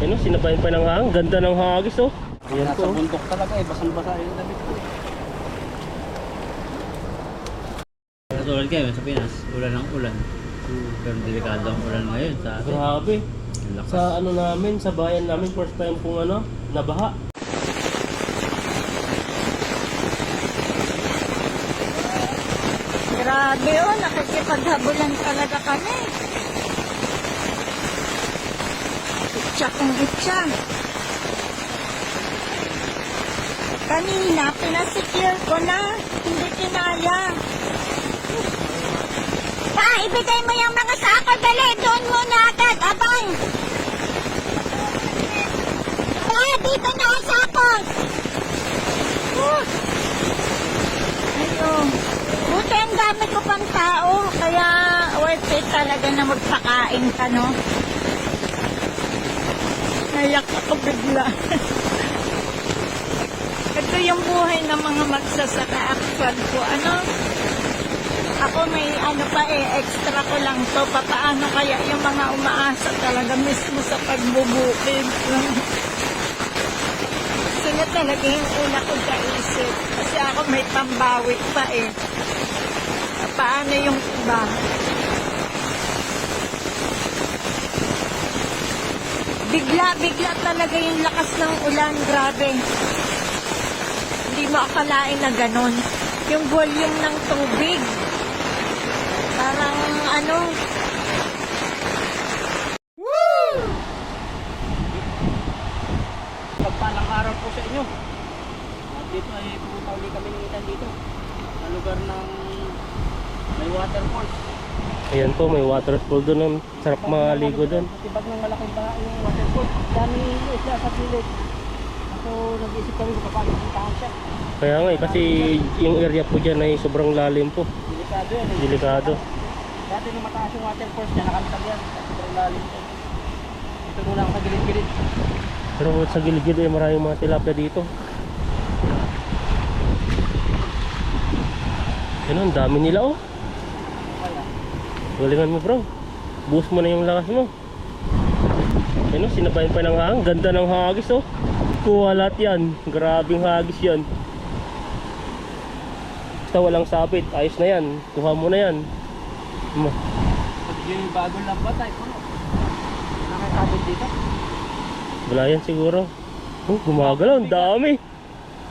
Ayun, sinabayan pa ng hangin. Ganda ng hagis, oh. Ayan Nasa po. bundok talaga eh, basang-basa yung damit ko. Katulad kayo sa Pinas, ulan ng ulan. Pero delikado ang ulan ngayon sa atin. Grabe. Ang lakas. Sa ano namin, sa bayan namin, first time pong ano, nabaha. Grabe oh, nakikipaghabulan talaga kami. Itcha kong itcha. Kanina, pinasecure ko na. Hindi kinaya. Pa, ibigay mo yung mga sako. Dali, doon muna agad. Abang. Pa, dito na ang sako. Ayun. Buti ang dami ko pang tao, kaya worth it talaga na magpakain ka, no? Nayak ako bigla. Ito yung buhay ng mga magsasaka actual ko. Ano? Ako may ano pa eh, extra ko lang to. Papaano kaya yung mga umaasa talaga mismo sa pagbubukid. Sila talaga yung una kong kaisip. Kasi ako may pambawit pa eh. Paano yung iba? Bigla-bigla talaga yung lakas ng ulan. Grabe. Hindi mo akalain na ganon. Yung volume ng tubig. Parang ano, Pagpalang araw po sa inyo. Dito ay pumunta ulit kami dito. Sa lugar ng may waterfalls. Ayan po, may waterfall doon. Sarap maligo doon. Tibag ng malaking baha yung waterfall. Dami isla sa pilit. Ako nag-isip kami kung paano puntahan siya. Kaya nga eh, kasi yung area po dyan ay sobrang lalim po. Delikado yan. eh. Delikado. Dati nung mataas yung waterfalls niya, nakantag yan. Sobrang lalim po. Ito muna ako sa gilid-gilid. Pero sa gilid ay maraming mga tilapia dito. Yan ang dami nila oh. Galingan mo bro. Boost mo na yung lakas mo. Yan oh, sinabayan pa ng hangin. Ganda ng hagis oh. Kuha lahat yan. Grabing hagis yan. Basta walang sabit. Ayos na yan. Kuha mo na yan. Ma- Pag yung bagong lambat ay puno. Nakakabit dito. Wala yan siguro. Oh, gumagalaw. Ang dami.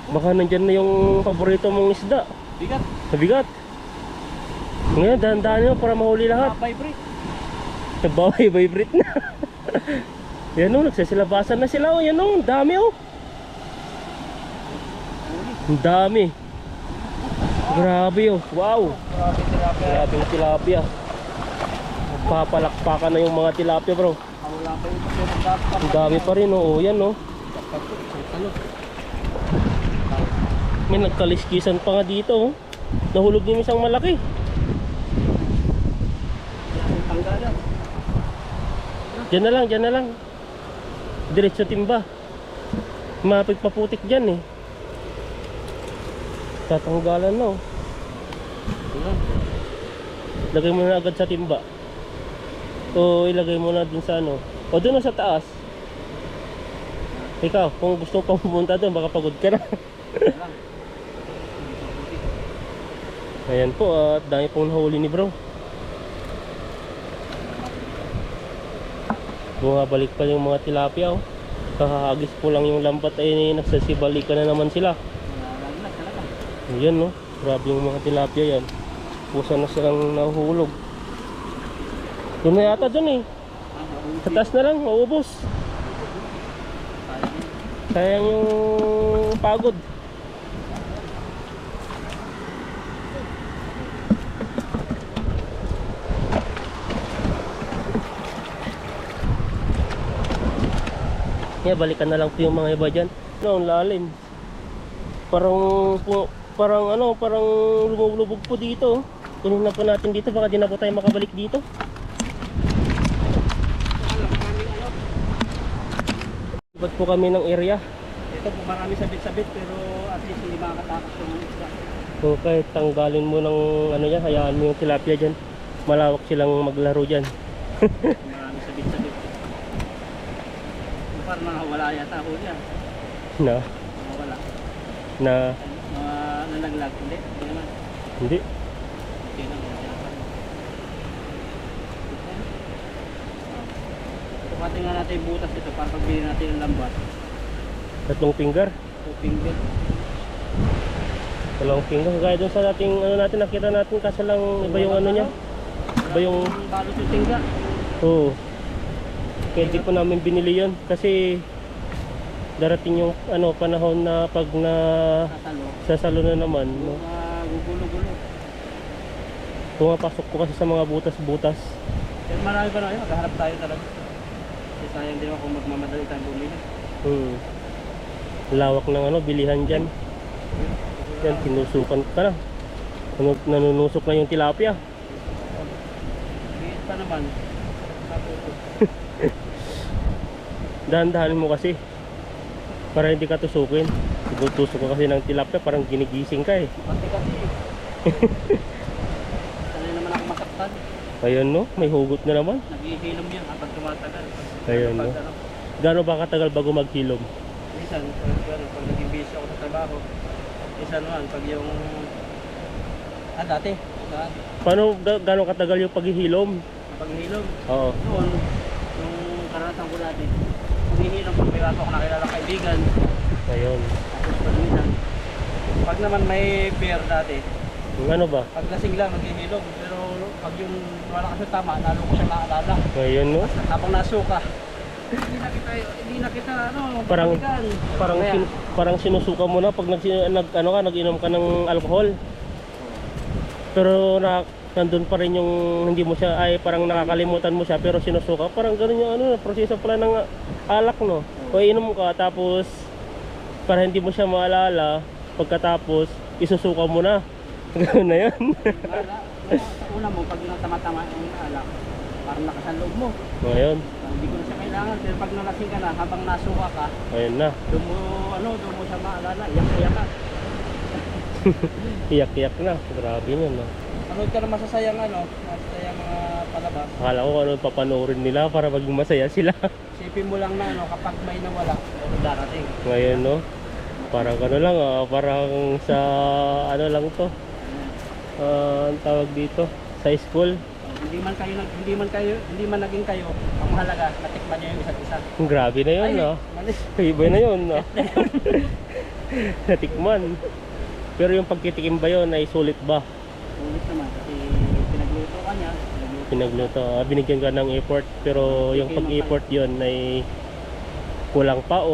Baka nandyan na yung paborito mong isda. Bigat. Nabigat. Ngayon, dahan-dahan mo para mahuli lahat. Vibrate. Nabaway, vibrate na. yan o, nagsasilabasan na sila o. Yan o, ang dami o. Ang dami. Grabe o. Wow. Grabe yung tilapia. Papalakpakan na yung mga tilapia bro. Ang dami pa rin o. O yan o. May nagkaliskisan pa nga dito o. Nahulog yung isang malaki. Ang tanggalan. Diyan na lang, diyan na lang. Diretso timba. Mapig paputik dyan eh. Tatanggalan na oh. Lagay mo na agad sa timba. O ilagay mo na dun sa ano. O dun na sa taas. Ikaw, kung gusto mo pa pumunta doon, baka pagod ka na. Ayan po, at dami pong nahuli ni bro. Bumabalik pa yung mga tilapia oh. Kakahagis po lang yung lambat ay nagsasibalikan na naman sila. Ayan no, grabe yung mga tilapia yan. Pusa na silang nahuhulog. Doon na yata doon eh. Sa taas na lang, maubos. Sayang yung pagod. Yeah, balikan na lang po yung mga iba dyan. No, ang lalim. Parang parang ano, parang lumulubog po dito. Kunin na po natin dito, baka di na po tayo makabalik dito. Ibat po kami ng area. Ito po marami sabit-sabit pero at least hindi makakatakot yung isda. Kahit tanggalin mo ng ano yan, hayaan mo yung tilapia dyan. Malawak silang maglaro dyan. Parang nawawala yata ako niya. Na, Nawawala. na, Mga nalaglag. Hindi. Hindi naman. hindi. Okay lang. Tumating nga natin yung butas ito para pagbili natin ng lambat. Tatlong finger. So, finger. Dalawang finger. Gaya dun sa dating ano natin, nakita natin kaso lang iba yung ano niya. Iba yung, Balot yung tingga. oo. Kaya di po namin binili yon kasi darating yung ano panahon na pag na Sasalo. na naman, no? Gugulo-gulo. pumapasok po kasi sa mga butas-butas. Pero marami pa na yun. Tayo talaga. Kasi sayang din ako kung magmamadali tayong bumili. Hmm. Lawak ng ano, bilihan dyan. Yan, tinusukan ka na. Nanunusok na yung tilapia. Biit pa naman. Dahan-dahanin mo kasi. Para hindi ka tusukin. Tusok ka kasi ng tilapia, parang ginigising ka eh. Pati kasi. Sanay naman ako masaktan. Ayun no, may hugot na naman. Naghihilom yan kapag tumatagal. Ayun, no? ano, Gano'n ba katagal bago maghilom? Minsan, pag, ano, pag naging busy ako sa trabaho, minsan naman, pag yung... Ah, dati. Paano, ga- gano'n katagal yung paghihilom? paghilom. Oo. Noon, ko dati, paghihilom pag may bago ako nakilala kaibigan, Ayun. tapos pag minsan, pag naman may beer dati, Yung ano ba? pag lasing lang, naghihilom. Pero pag yung wala kasi tama, lalo ko siyang naalala. Ayun no? Habang nasuka, hindi na kita, hindi na kita, ano, Parang- pagbalikan. Parang Kaya, sin, parang sinusuka mo na pag nag, nag ano ka, nag-inom ka ng alcohol. Pero na nandun pa rin yung hindi mo siya ay parang nakakalimutan mo siya pero sinusuka. Parang ganun yung ano, proseso pala ng alak no. O inom ka tapos para hindi mo siya maalala pagkatapos isusuka mo na. Ganun na yun. Una mo, pag natama-tama yung alak, parang nakasaloob mo. Ngayon, Parang Hindi ko na siya kailangan. Pero pag nalasing ka na, habang nasuka ka, ayun na. doon mo, ano, doon mo siya maalala. Iyak-iyak ka. Iyak-iyak na. Grabe yun no. Panood ka na masasayang, ano, masasayang mga palabas. Akala ko ano papanoorin nila para maging masaya sila. Isipin mo lang na, ano, kapag may nawala, ano darating. Ngayon no. Parang ano lang ah, parang sa ano lang to. Ah, ang tawag dito sa school. Oh, hindi man kayo, nag- hindi man kayo, hindi man naging kayo, ang mahalaga, natikman niyo yung isa't isa. Grabe na yun, no? malis. Iba na yun, no? Natikman. Pero yung pagkitikim ba yun ay sulit ba? Ulit naman, kasi pinagluto ka niya, pinagluto. Pinagluto, ah, binigyan ka ng effort. Pero yung pag-effort yun ay kulang pa o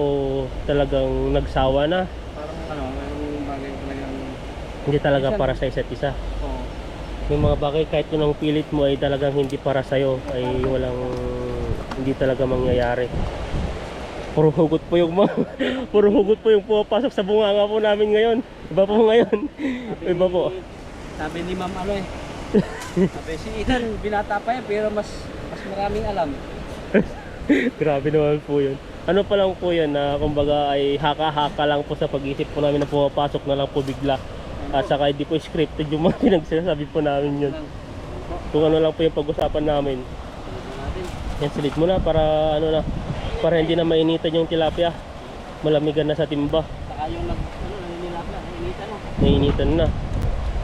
talagang nagsawa na? Parang ano, mayroong bagay talagang, Hindi talaga para sa isa't isa. oh, Yung mga bagay kahit yun ang pilit mo ay talagang hindi para sa'yo ay walang hindi talaga mangyayari. Puro hugot po yung mga, puro hugot po yung pumapasok sa bunganga po namin ngayon. Iba po ngayon. sabi Iba po. ni- Sabi ni Ma'am ano eh, sabi si Ethan, binata pa yan, pero mas, mas maraming alam. Grabe naman po yun. Ano pa lang po yan na kumbaga ay haka-haka lang po sa pag-isip po namin na pumapasok na lang po bigla. At saka hindi po scripted yung mga pinagsasabi po namin yun. Kung ano lang po yung pag-usapan namin. natin. Yan, silit mo na para ano na, para hindi na mainitan yung tilapia. Malamigan na sa timba. Saka yung nag, ano, naninilap na, nainitan. Nainitan na.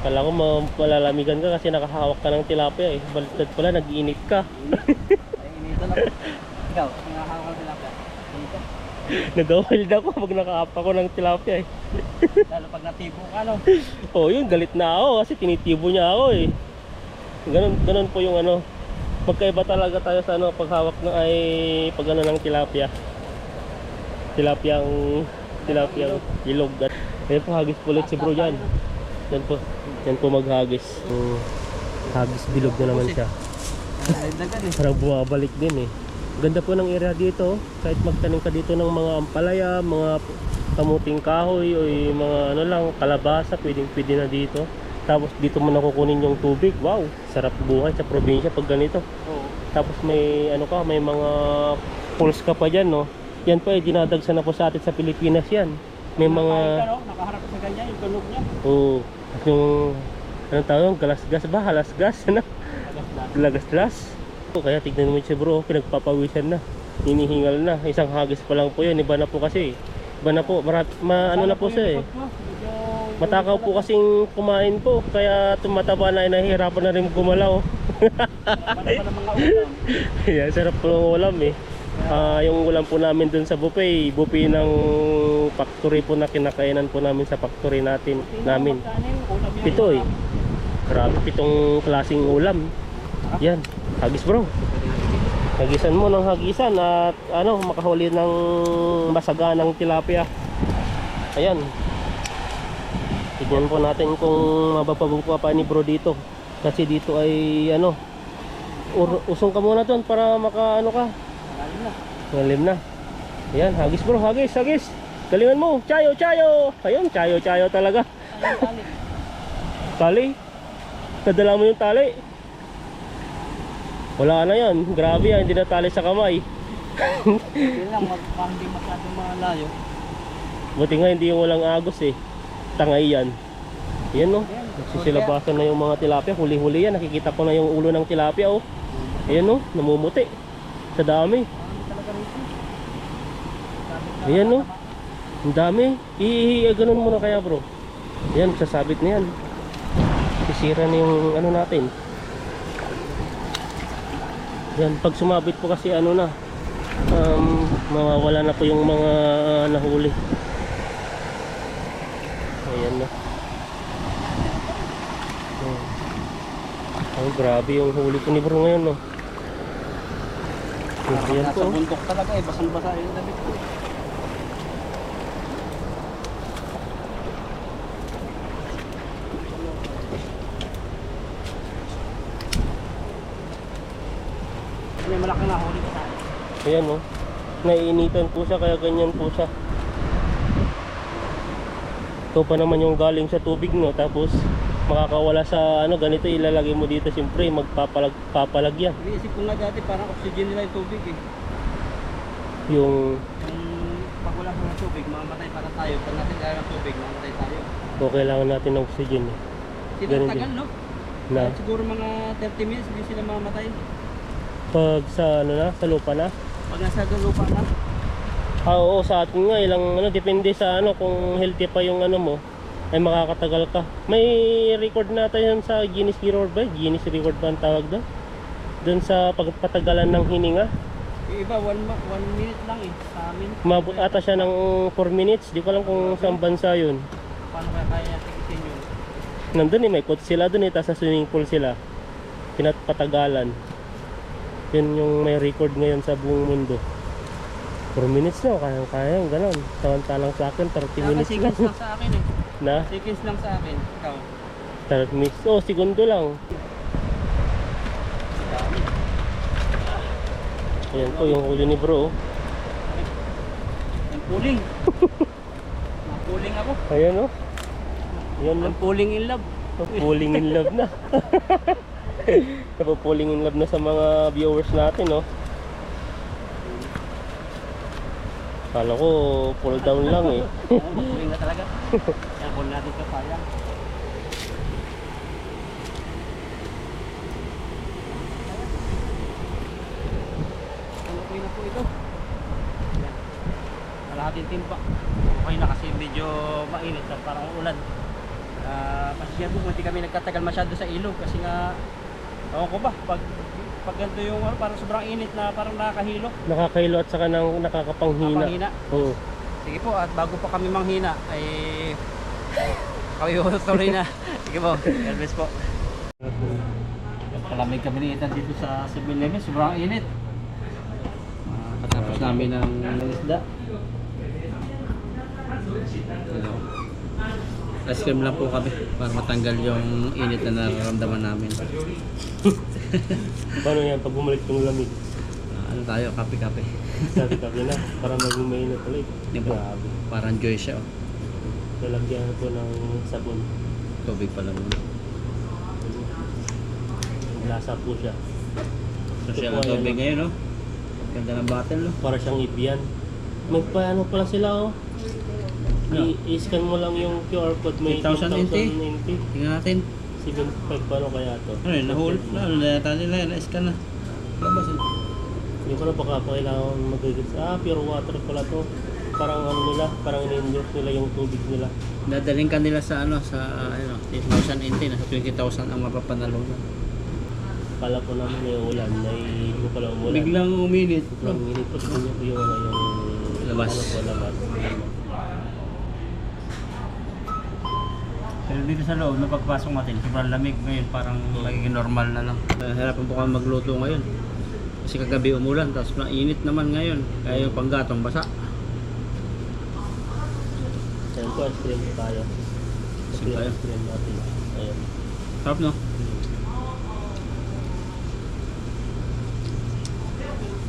Kala ko ma- malalamigan ka kasi nakahawak ka ng tilapia eh. Baliktad pala, nag-iinit ka. Ay, initan ako. Ikaw, nakahawak ka. Initan. Nag-wild ako pag nakahawak ako ng tilapia eh. Lalo pag natibo ka, no? Oh, yun, galit na ako kasi tinitibo niya ako eh. Ganun, ganun po yung ano. Magkaiba talaga tayo sa ano, paghawak na ay pag ano ng tilapia. Tilapia ang tilapia ang. Ayun po, hagis po ulit si bro dyan. Yan po, yan po maghagis. Mm, hagis bilog na naman siya. Parang bumabalik din eh. Ganda po ng area dito. Kahit magtanim ka dito ng mga ampalaya, mga kamuting kahoy o mga ano lang, kalabasa, pwedeng pwede na dito. Tapos dito mo nakukunin yung tubig. Wow, sarap buhay sa probinsya pag ganito. Oo. Tapos may ano ka, may mga pools ka pa dyan, no? Yan po ay dinadagsa na po sa atin sa Pilipinas yan. May mga, ka, no? Nakaharap sa ganyan, yung tunog niya. oo, at yung, anong tawag, yung galasgas ba? Halasgas, ano? Na. Lagaslas. Kaya tignan mo siya bro, pinagpapawisan na. hinihingal na. Isang hagis pa lang po yun. Iba na po kasi. Iba na po. Marat, ma, ano na po siya eh. Matakaw po kasing kumain po. Kaya tumataba na nahihirapan na rin gumalaw. Ng? Yan, sarap po ng ulam eh. Ah, yung ulam po namin dun sa buffet, buffet ng factory po na kinakainan po namin sa factory natin, namin. Pito eh. Grabe, pitong klaseng ulam. Yan, hagis bro. Hagisan mo ng hagisan at ano, makahuli ng masaganang tilapia. Ayan. Tignan po natin kung mapapabuka pa ni bro dito. Kasi dito ay ano, usong ka muna doon para maka ano ka, Malalim na. Ngalim na. Ayan, hagis bro, hagis, hagis. Galingan mo, chayo, chayo. Ayun, chayo, chayo talaga. Ayun, tali. Tali. Nadala mo yung tali. Wala na yan. Grabe yan, hindi na tali sa kamay. Yun lang, parang hindi masyadong malayo. Buti nga hindi yung walang agos eh. Tangay yan. Yan no. Nagsisilabasan na yung mga tilapia. Huli-huli yan. Nakikita ko na yung ulo ng tilapia oh. Ayan no, namumuti. Sa dami. Ayan no. Ang dami. I, i ganun muna kaya bro. Yan, sasabit na yan. Sisira na yung ano natin. Yan, pag sumabit po kasi ano na, um, mawawala na po yung mga ah, nahuli. Ayan na. Ayan. Ang grabe yung huli ko ni bro ngayon no. Ayan nasa po. bundok talaga eh, basang-basa yung damit ko. May malaki na huli ka sa akin. Ayan no. Naiinitan po siya kaya ganyan po siya. Ito pa naman yung galing sa tubig no. Tapos makakawala sa ano ganito ilalagay mo dito siyempre magpapalag papalag yan. Iniisip ko nga dati parang oxygen nila yung tubig eh. Yung Yung pag wala mo ng tubig, mamamatay para tayo. Pag natin kaya ng tubig, mamamatay tayo. o kailangan natin ng oxygen eh. Din. no? Na Kahit siguro mga 30 minutes, hindi sila mamamatay. pag sa ano na sa lupa na. Pag nasa lupa na, Ah, oo, sa atin nga ilang ano depende sa ano kung healthy pa yung ano mo ay makakatagal ka. May record na tayo sa Guinness Record ba? Guinness Record ba ang tawag doon? Doon sa pagpatagalan ng hininga. yung iba 1 one minute lang eh sa amin. Umabot ata siya ng 4 minutes. Di ko alam kung saan bansa yun. Paano kaya kaya tikitin yun? Nandun eh, may coach sila dun eh. Tapos sa swimming pool sila. Pinatpatagalan. Yun yung may record ngayon sa buong mundo. 4 minutes na, kaya kaya yung ganon. Samantalang sa akin, 30 Kaya minutes lang. lang sa akin eh. na, Seconds lang sa akin. Ikaw. 30 minutes. Oh, segundo lang. Ayan po yung huli ni bro. oh. Ang puling. Napuling ako. Ayan oh. Ayan Ang lang. puling in love. Falling in love na. Napo-falling in love na sa mga viewers natin, no? Kala ko pull down lang eh. Puling na talaga. Call natin ka sayang. Okay na po ito. Kalahating timpa. Okay na kasi medyo mainit at parang ulan. Ah, pasensya po hindi kami nagkatagal masyado sa ilog kasi nga Ewan ko ba, pag, pag ganito yung ano, parang sobrang init na parang nakakahilo. Nakakahilo at saka nang nakakapanghina. Napanghina. Oo. Sige po, at bago pa kami manghina, ay kami po tuloy na. Sige po, God bless po. Palamig kami ni Ethan dito sa 7-Eleven, sobrang init. Ah, Patapos namin ng isda. Ano, Ice cream lang po kami para matanggal yung init na nararamdaman namin. Paano yan pag bumalik yung lamig? Ah, ano tayo, kape-kape. Sabi-sabi na, para maging mainit ulit. Di ba? Grabe. Parang joy siya. Oh. Lalagyan ko ng sabon. Tubig pala muna. Lasa po siya. Social na tubig ngayon, no? Ganda ng bottle, no? Para siyang ibian. May paano pala sila oh. I-scan mo lang yung QR code. May 8,000 NT. 8,000 NT. Tingnan natin. 75 paano kaya to? Ano yun, nahul? Ano, nalata nila yan, na-scan na. Labas yun. Hindi ko na baka pa kailangan magigits. Ah, pure water pala to. Parang ano nila, parang in-endorse nila yung tubig nila. Dadaling ka nila sa ano, sa ano, 10,000 nasa 20,000 ang mapapanalunan. Kala ko naman may ulan, na hindi ko pala umulan. Biglang uminit. Biglang inipot ko yung, ano, yung Labas. Ano labas. Pero dito sa loob, nung pagpasok natin, sobrang lamig ngayon, parang magiging normal na lang. Hirapan po kami magluto ngayon. Kasi kagabi umulan, tapos mainit naman ngayon. Kaya yung panggatong basa. Ayan po, ice cream tayo. Ice cream? Ice cream natin. Ayan. Sarap no?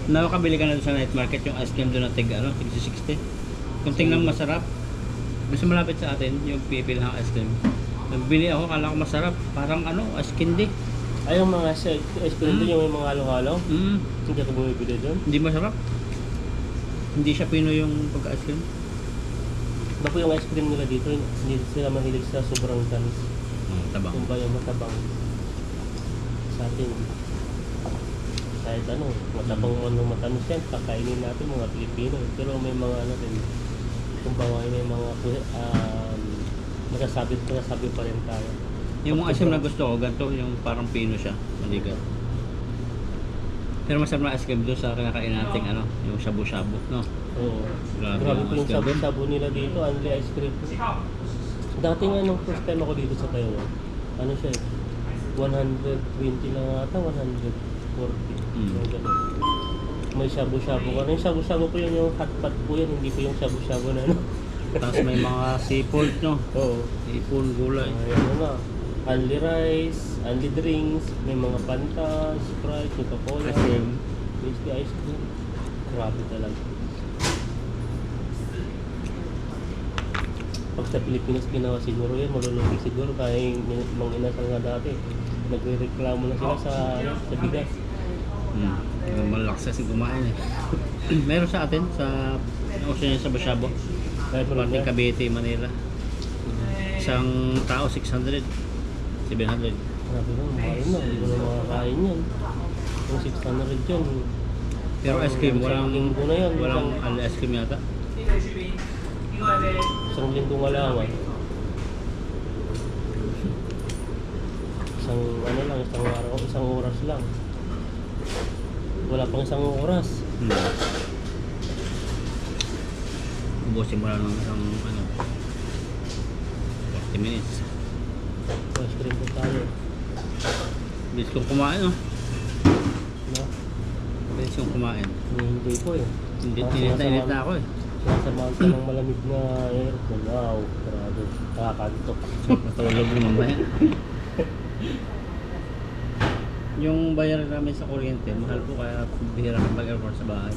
Nakakabili ka na doon sa night market yung ice cream doon na tig, ano, tig 60. Kung tingnan masarap, gusto malapit sa atin yung pipil ng ice cream. Nagbili ako, kala ko masarap. Parang ano, ice candy. Ay, yung mga ice ice cream Mm. yung may mga halo-halo. Mm, Hindi ako bumibili doon. hindi masarap. Hindi siya pino yung pagka-ice cream. Iba po yung ice cream nila dito, hindi sila mahilig sa sobrang tamis. Mm, tabang. Yung ba yung matabang sa atin. Kahit ano, matabang mo ng matamis yan, kakainin natin mga Pilipino. Pero may mga ano din, kumbaga may mga um, nagsasabi, nagsasabi pa rin tayo. Yung mga cream na gusto ko, ganito, yung parang pino siya. Maligat. Pero masarap na ice cream doon sa kinakain nating ano, yung shabu-shabu, no? Oo. Grabe Grabe po yung sabu-sabu nila dito, only ice cream. Dati nga nung first time ako dito sa Taiwan, ano siya eh, 120 lang ata, 140. Mm. Yung ganun. May shabu-shabu ka. Yung shabu-shabu po yun, yung hot pot po yan, hindi po yung shabu-shabu na ano. Tapos may mga seafood, no? Oo. Ipon, gulay. Ay, ano na, only rice, only drinks, may mga Fanta, Sprite, Coca-Cola, Ice cream. whiskey ice cream. Grabe talaga. Pag sa Pilipinas ginawa siguro yan, malulugi siguro kaya mga inasal nga dati. Nagre-reklamo na sila sa, sa bigas. Hmm. Malakas kasi kumain eh. Meron sa atin, sa Ocean sa Basabo. Pati Cavite, Manila. Isang tao, 600. 700. Grabe na, mahal na. Hindi ko na makakain yan. Yung 600 yun. Pero ice cream, walang, walang al ice cream yata. Isang linggo nga lang. ah. Isang ano lang, isang araw, isang oras lang. Wala pang isang oras. Hmm. Ubusin mo lang ng isang ano, 40 minutes. Ice cream po tayo. Bilis kong kumain, no? No? Bilis kong kumain. Hindi ko eh. Hindi, init na init na ako eh. Sinasamahan ka ng malamig na aircon. Wow, grabe. Nakakantok. Matulog na mamaya. yung bayar namin sa kuryente, mahal po kaya bihira ka mag-aircon sa bahay.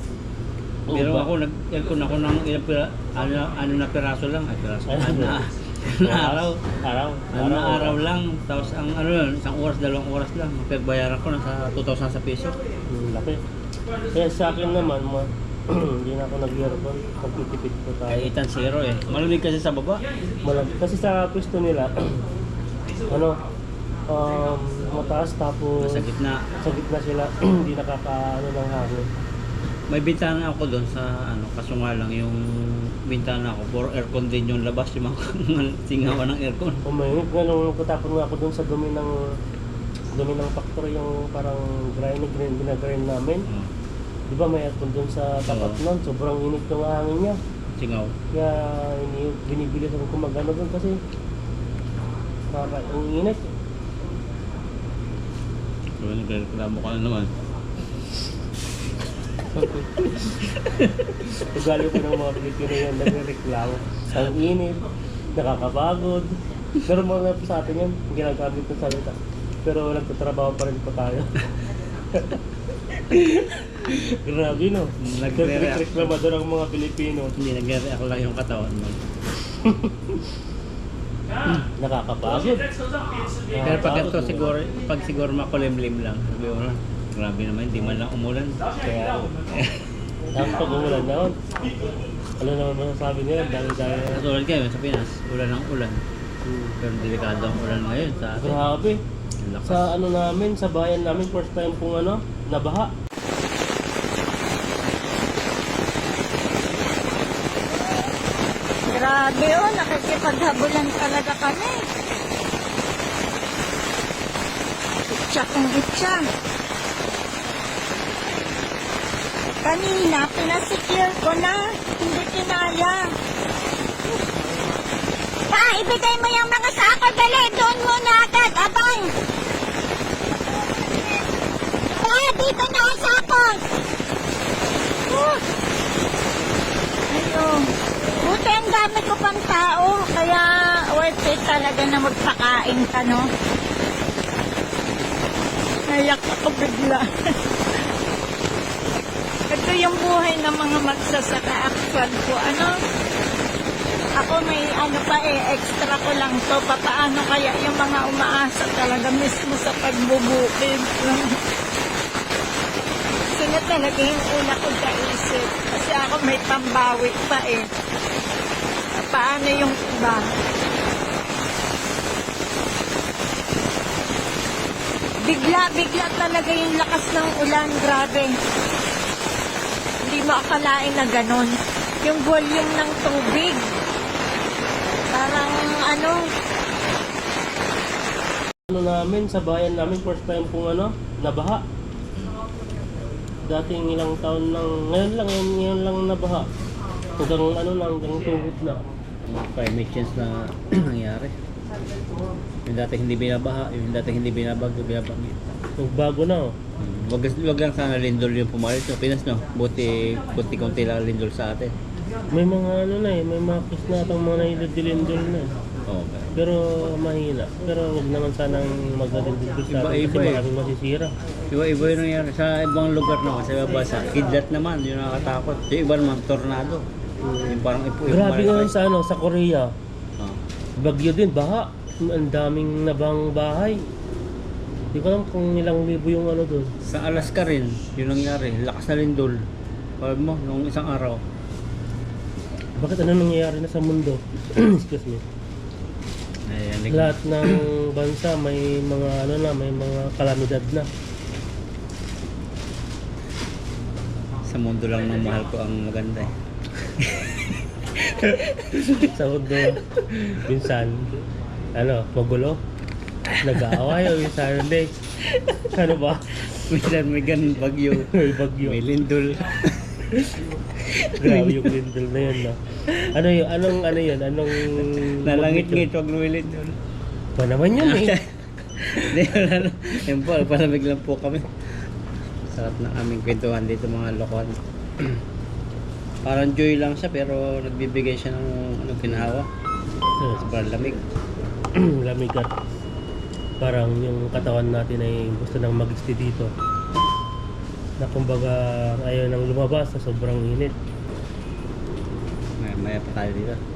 Oo Pero ba? ako, nag-aircon ako ng ilang pira, ano, ano na piraso lang, ay piraso, ano na, ano na araw. Araw. Ano na araw lang, tapos ang ano yun, isang oras, dalawang oras lang. Pagbayaran ko nasa 2,000 sa piso. Hmm, laki. Kaya sa akin naman, ma, hindi na ako nag-aircon. Pagtitipid ko tayo. Ay, itan zero eh. Malamig kasi sa baba. Malam kasi sa pwesto nila, ano, um, mataas tapos Sa gitna. sa gitna sila, hindi nakakaano ng hangin. May bintana ako doon sa ano, kaso nga lang yung bintana ko, for aircon din yung labas, yung mga singawan ng aircon. Umayinit nga nung katapon nga ako dun sa dumi ng dumi ng factory yung parang grinding grind ginagrind namin. Oh, Di ba may aircon dun sa tapat Oo. nun, sobrang init yung hangin niya. singaw. Kaya ini binibilis ako kumagano dun kasi para ang init. So, nagreklamo ka na naman. Ugali ko ng mga Pilipino yan, nagreklamo. Ang init, nakakapagod. Pero mga po sa atin yan, ginagamit ng salita. Pero nagtatrabaho pa rin po tayo. Grabe no. Nagre-react. Nagreklamador ang mga Pilipino. Hindi, nagre-react lang yung katawan mo. Nakakapagod. Pero pag ito siguro, pag siguro makulimlim lang, sabi mo na, Grabe naman, hindi man lang umulan. Kaya, tapos pag umulan na yun, ano naman masasabi nila, dahil-dahil. Katulad kayo sa Pinas, ulan ang ulan. Pero delikado ang ulan ngayon sa atin. Grabe. Lakas. Sa ano namin, sa bayan namin, first time pong ano, nabaha. Grabe oh, nakikipaghabulan talaga kami. Itchak ang itchak. Kanina, pinasecure ko na. Hindi kinaya. Pa, ibigay mo yung mga sako. Dali, doon muna agad. Abang. Pa, dito na ang sako. Ayun. Buti ang dami ko pang tao. Kaya worth it talaga na magpakain ka, no? Nayak ako bigla. Ito yung buhay ng mga magsasaka actual ko. Ano? Ako may ano pa eh, extra ko lang to. Papaano kaya yung mga umaasa talaga mismo sa pagbubukid. Sila talaga yung una kong kaisip. Kasi ako may pambawi pa eh. Paano yung iba? Bigla-bigla talaga yung lakas ng ulan. Grabe. Mo akalain na ganon. Yung volume ng tubig. Parang ano, Ano namin, sa bayan namin, first time kung ano, nabaha. Dating ilang taon lang, ngayon lang, ngayon, ngayon lang nabaha. Hanggang ano lang, hanggang tuhod na. Climate change na nangyari. Yung dati hindi binabaha, yung dati hindi binabagyo, binabagyo. Nagbago na oh. Hmm. Wag, wag lang sana lindol yung pumalit sa Pinas, no? Buti, buti konti lang lindol sa atin. May mga ano na eh, may mga kiss na atang mga nailidilindol na eh. Oo. Pero mahina. Pero wag naman sanang magdadindol sa atin Iba-iba kasi eh. maraming masisira. Iba-iba yung nangyari sa ibang lugar naman, sa ibang bansa. Kidlat naman, yung nakakatakot. Yung iba naman, tornado. Yung parang ipo. Grabe nga sa ano, sa Korea. Oo. Bagyo din, baha. Ang daming nabang bahay. Hindi ko alam kung ilang libo yung ano doon. Sa Alaska rin, yun nangyari. Lakas na lindol. Pag mo, nung isang araw. Bakit ano nangyayari na sa mundo? Excuse me. Ayan, Lahat ng bansa may mga ano na, may mga kalamidad na. sa mundo lang ng mahal ko ang maganda eh. sa mundo, minsan, ano, magulo. Nag-aaway o minsan hindi. Ano ba? Minsan may ganun bagyo. May bagyo. May lindol. Grabe yung lindol na yun, no? Ano yun? Anong, ano yun? Anong... Nalangit-ngit, wag na may lindol. Ba naman yun eh. Hindi, wala na. Yan po, palamig lang po kami. Sarap ng aming kwentuhan dito mga lokohan. Parang joy lang siya pero nagbibigay siya ng ano, ginawa. Sobrang lamig. Lamig at parang yung katawan natin ay gusto nang mag-stay dito. Na kumbaga ayaw nang lumabas sa sobrang init. Maya, maya pa tayo dito.